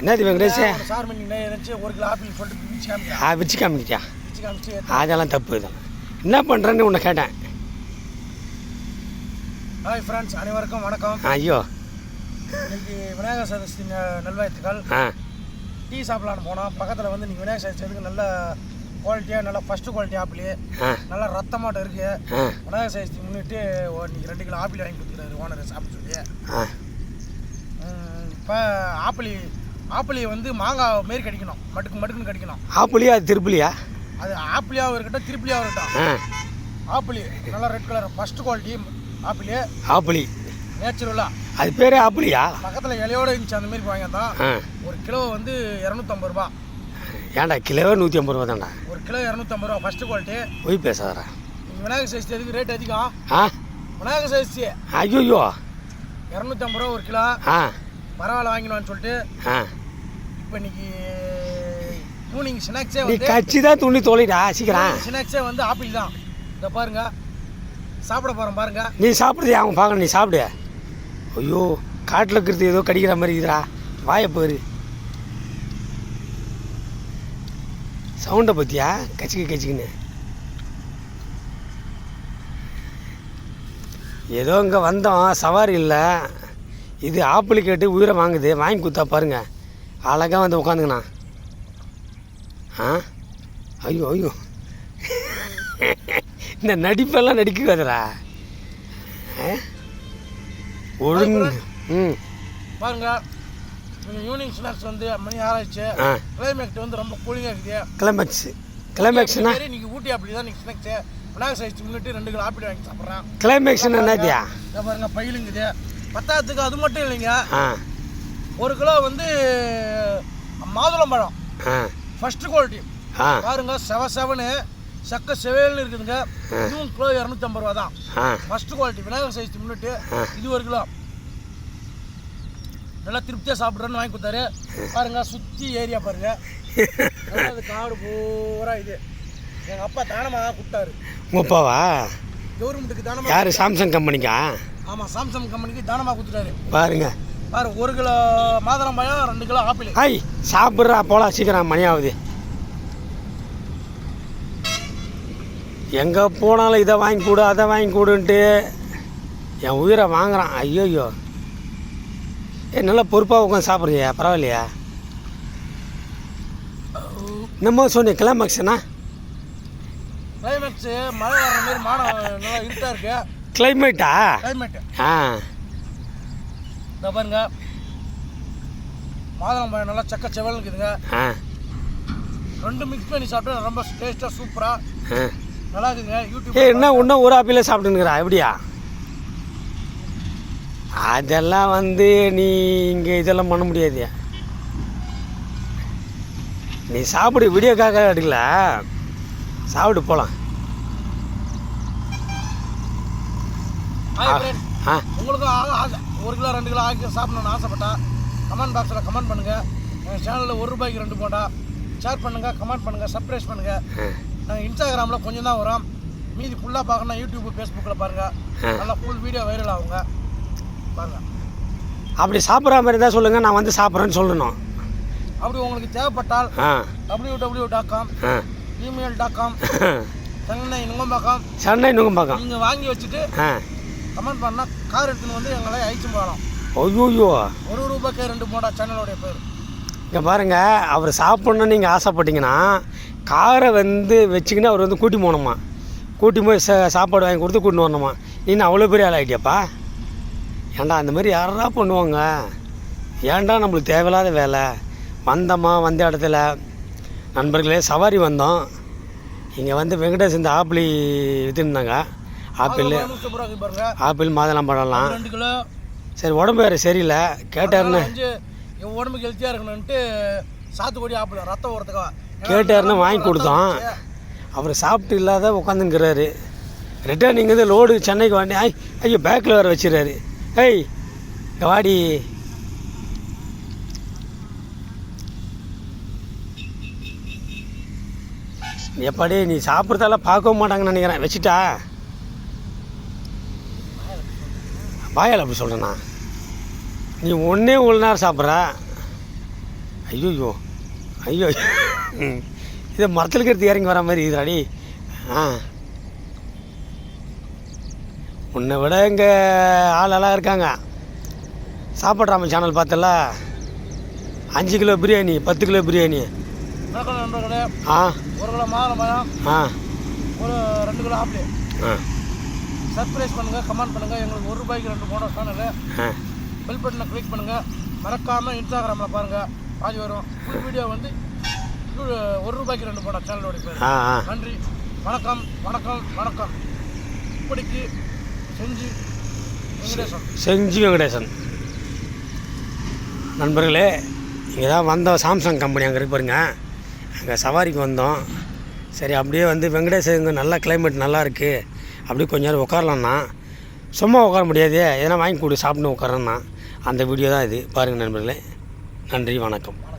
என்னது வெங்கடேஷ் சார் இருந்துச்சு ஒரு கிலோ ஆப்பிள் காமிக்கிறேன் ஆ வச்சு காமிச்சு அதெல்லாம் தப்பு இதெல்லாம் என்ன பண்ணுறேன்னு உன்னை கேட்டேன். ஹாய் ஃப்ரெண்ட்ஸ் அனைவருக்கும் வணக்கம். ஐயோ. இன்னைக்கு விநாயகர் சதுர்த்தி நல்வாழ்த்துக்கள். டீ சாப்பிடலான்னு போனோம். பக்கத்தில் வந்து நீங்கள் விநாயகர் சதுர்த்திக்கு நல்ல குவாலிட்டியாக நல்ல ஃபஸ்ட்டு குவாலிட்டி ஆப்பிள். நல்லா ரத்தமாட்டம் இருக்குது விநாயகர் சதுர்த்தி முன்னிட்டு இன்னைக்கு ரெண்டு கிலோ ஆப்பிள் வாங்கி கொடுத்துருக்காரு ஓனர் சாப்பிட சொல்லி. இப்போ ஆப்பிள் ஆப்பிளி வந்து மாங்காய் மாரி கடிக்கணும். மட்டுக்கு மட்டுக்குன்னு கடிக்கணும். ஆப்பிளியா அது திருப்பிலியா? அது ஆப்பிளியாகவும் இருக்கட்டும் திருப்பிலியாகவும் இருக்கட்டும். ஆப்பிள் நல்லா red colour first quality apple. ஆப்பிளி. நேச்சுரலாக அது பேரே ஆப்பிளியா? பக்கத்தில் இலையோடு இருந்துச்சு அந்த மாதிரி வாங்கி தான் ஒரு கிலோ வந்து இரநூத்தம்பது ரூபா. ஏன்டா கிலோவே நூற்றி ஐம்பது ரூபா தான்டா? ஒரு கிலோ இரநூத்தம்பது ரூபா ஃபஸ்ட்டு குவாலிட்டி போய் நீங்கள் விநாயகர் சதுர்த்தி எதுக்கு ரேட் அதிகம்? ஆ. விநாயகர் சதுர்த்தி. ஐயோ இரநூத்தம்பது ரூபா ஒரு கிலோ. ஆ. பரவாயில்ல வாங்கினோன்னு சொல்லிட்டு. ஆ. இப்போ இன்னைக்கு ஈவினிங் ஸ்நாக்ஸே நீ வந்து கட்சி தான் துணி தொலைடா சீக்கிரம். ஸ்நாக்ஸே வந்து ஆப்பிள் தான். இதை பாருங்க. சாப்பிட போகிறோம் பாருங்க. நீ சாப்பிடுறது அவன் பார்க்கணும் நீ சாப்பிடு. ஐயோ காட்டில் இருக்கிறது ஏதோ கடிக்கிற மாதிரி இருக்குதுடா. வாயை போரு சவுண்டை பற்றியா கச்சிக்கு கச்சிக்குன்னு. ஏதோ இங்கே வந்தோம் சவாரி இல்லை. இது ஆப்பிள் கேட்டு உயிரை வாங்குது. வாங்கி கொடுத்தா பாருங்க. அழகாக வந்து உட்காந்துங்கண்ணா ஆ? ஐயோ ஐயோ. இந்த நடிப்பெல்லாம் நடிக்காதடா. ஆ? ஒழுங்கு. ம். பாருங்க. ஈவினிங் ஸ்நாக்ஸ் வந்து மணி ஆராய்ச்சி கிளைமேட் வந்து ரொம்ப கூலிங்காக இருக்குது. கிளைமேக்ஸ் கிளைமேக்ஸ்னா நீங்கள் ஊட்டி அப்படி தான் நீங்கள் ஸ்நாக்ஸு விநாயகர் சதுர்த்தி முன்னிட்டு ரெண்டு கிலோ ஆப்பிள் வாங்கி சாப்பிட்றேன். கிளைமேக்ஸ்னா என்னத்தியா இதை பாருங்க. பயிலுங்குது. பத்தாயிரத்துக்கு அது மட்டும் இல்லைங்க. ஒரு கிலோ வந்து மாதுளம்பழம் ஆ. ஃபர்ஸ்ட் குவாலிட்டி பாருங்க செவ செவனு செக்க செவேல்னு இருக்குதுங்க. இதுவும் கிலோ இரநூத்தம்பது ரூபா தான். ஆ. ஃபர்ஸ்ட் குவாலிட்டி விநாயகர் சதுர்த்தி முன்னிட்டு. இது ஒரு கிலோ. நல்லா திருப்தியாக சாப்பிட்றேன்னு வாங்கி கொடுத்தாரு. பாருங்க சுற்றி ஏரியா பாருங்க. அது காடு பூரா இது. எங்கள் அப்பா தானமாக கொடுத்தாரு. உங்கள் அப்பாவா? கவர்மெண்ட்டுக்கு தானமாக யார் சாம்சங் கம்பெனிக்கா ஆமாம் சாம்சங் கம்பெனிக்கு தானமாக கொடுத்துட்டாரு. பாருங்க. பாரு ஒரு கிலோ மாதுளம்பழம் ரெண்டு கிலோ ஆப்பிள். ஐய் சாப்பிட்றா போலாம் சீக்கிரம் மணி ஆகுது எங்கே போனாலும் இதை வாங்கி கொடு அதை வாங்கி கொடுன்ட்டு என் உயிரை வாங்குறான். ஐயோயோ. ஏ நல்லா பொறுப்பாக உட்காந்து சாப்பிட்றியா? பரவாயில்லையா? என்னமோ சொன்னி கிளைமேக்ஸ்னா கிளைமேக்ஸு மழை வர்ற மாதிரி மாடம் நல்லா இருட்டாக இருக்கு. கிளைமேட்டா கிளைமேட்டு ஆ. இந்த பாருங்க. மாதுளம்பழம் நல்லா சக்க செவல் இருக்குதுங்க. ரெண்டு மிக்ஸ் பண்ணி சாப்பிட்டா ரொம்ப டேஸ்ட்டாக சூப்பராக நல்லா இருக்குங்க. ஏ யூடியூப் என்ன இன்னும் ஒரு ஆப்பிளே சாப்பிட்டுனுக்குறா எப்படியா? அதெல்லாம் வந்து நீ இங்கே இதெல்லாம் பண்ண முடியாது நீ சாப்பிடு வீடியோக்காக எடுக்கல. சாப்பிடு போகலாம் ஆ. உங்களுக்கும் ஒரு கிலோ ரெண்டு கிலோ ஆக்கி சாப்பிடணும்னு ஆசைப்பட்டா கமெண்ட் பாக்ஸில் கமெண்ட் பண்ணுங்கள் எங்கள் சேனலில் ஒரு ரூபாய்க்கு ரெண்டு போண்டா. ஷேர் பண்ணுங்கள் கமெண்ட் பண்ணுங்கள் சப்ஸ்கிரைப் பண்ணுங்கள் நாங்கள் இன்ஸ்டாகிராமில் கொஞ்சம் தான் வரோம். மீதி ஃபுல்லாக பார்க்கணும் யூடியூப் ஃபேஸ்புக்கில் பாருங்கள். நல்லா ஃபுல் வீடியோ வைரல் ஆகுங்க. பாருங்கள் அப்படி சாப்பிட்ற மாதிரி தான் சொல்லுங்கள் நான் வந்து சாப்பிட்றேன்னு சொல்லணும். அப்படி உங்களுக்கு தேவைப்பட்டால் W W dot com email dot com Chennai Nungambakkam Chennai Nungambakkam. நீங்கள் வாங்கி வச்சுட்டு கமெண்ட் பண்ணால் கார் எடுத்துன்னு வந்து எங்களை அழிச்சு போகலாம் ஐயோயோ. ஒரு ரூபாய்க்கு ரெண்டு போண்டா சேனலோடைய பேர். இங்கே பாருங்க அவர் சாப்பிட்ணுன்னு நீங்கள் ஆசைப்பட்டீங்கன்னா காரை வந்து வச்சுக்கின்னு அவர் வந்து கூட்டி போகணுமா? கூட்டி போய் சா சாப்பாடு வாங்கி கொடுத்து கூட்டின்னு வரணுமா? நீ அவ்வளோ பெரிய ஆள் ஆகிட்டியாப்பா ஏன்டா அந்த மாதிரி யாரா பண்ணுவாங்க? ஏன்டா நம்மளுக்கு தேவையில்லாத வேலை? வந்தோமா வந்த இடத்துல. நண்பர்களே சவாரி வந்தோம். இங்கே வந்து வெங்கடேஷ் இந்த ஆப்பிள் விற்றுருந்தாங்க ஆப்பிள் ஆப்பிள் மாதுளம்பழம்லாம் அது ரெண்டு கிலோ. சரி உடம்பு வேறு சரியில்லை. கேட்டாருன்னு என் உடம்புக்கு ஹெல்த்தியாக இருக்கணும்ட்டு சாத்துக்குடி ஆப்பிள் ரத்தம் ஓரத்துக்கா கேட்டாருன்னு வாங்கி கொடுத்தோம் அவர் சாப்பிட்டு இல்லாத உட்காந்துங்கிறாரு ரிட்டர்ன் இங்கே லோடு சென்னைக்கு வாண்டி ஐ ஐயோ பேக்கில் வேறு வச்சிடறாரு ஏய் வாடி. எப்பாடி நீ சாப்பிட்றதெல்லாம் பார்க்கவும் மாட்டாங்கன்னு நினைக்கிறேன். வச்சுட்டா? வாயால் அப்படி சொல்கிறேண்ணா நீ ஒன்றே ஒரு நேரம் சாப்பிட்ற? ஐயோ ஐயோ. ம். இது மரத்தில் இருக்கிறது இறங்கி வர மாதிரி இதுடாடி ஆ. உன்னை விட இங்கே ஆளெல்லாம் இருக்காங்க. சாப்பாடு சேனல் பார்த்தல அஞ்சு கிலோ பிரியாணி பத்து கிலோ பிரியாணி. ஆ. ஒரு கிலோ மாதுளம்பழம் ஆ. ஒரு ரெண்டு கிலோ ஆப்பிள். ஆ. சர்ப்ரைஸ் பண்ணுங்கள் கமெண்ட் பண்ணுங்கள் எங்களுக்கு ஒரு ரூபாய்க்கு ரெண்டு போனோம் சேனலு பெல் பட்டனை கிளிக் பண்ணுங்கள் மறக்காமல் இன்ஸ்டாகிராமில் பாருங்கள் பாதி வரும். ஃபுல் வீடியோ வந்து ஒரு ரூபாய்க்கு ரெண்டு போனோம் சேனலோட பேர். நன்றி. வணக்கம் வணக்கம் வணக்கம். இப்படிக்கு செஞ்சு வெங்கடேசன். செஞ்சு வெங்கடேசன். நண்பர்களே இங்கே தான் வந்தோம் சாம்சங் கம்பெனி அங்கே இருக்கு பாருங்க. அங்கே சவாரிக்கு வந்தோம். சரி அப்படியே வந்து வெங்கடேசன் இங்கே நல்ல கிளைமேட் நல்லா இருக்குது அப்படியே கொஞ்ச நேரம் உட்காரலாம்னா சும்மா உட்கார முடியாது எதனா வாங்கி கொடு சாப்பிட்டு உட்காரன்னா அந்த வீடியோ தான் இது. பாருங்கள் நண்பர்களே. நன்றி வணக்கம்.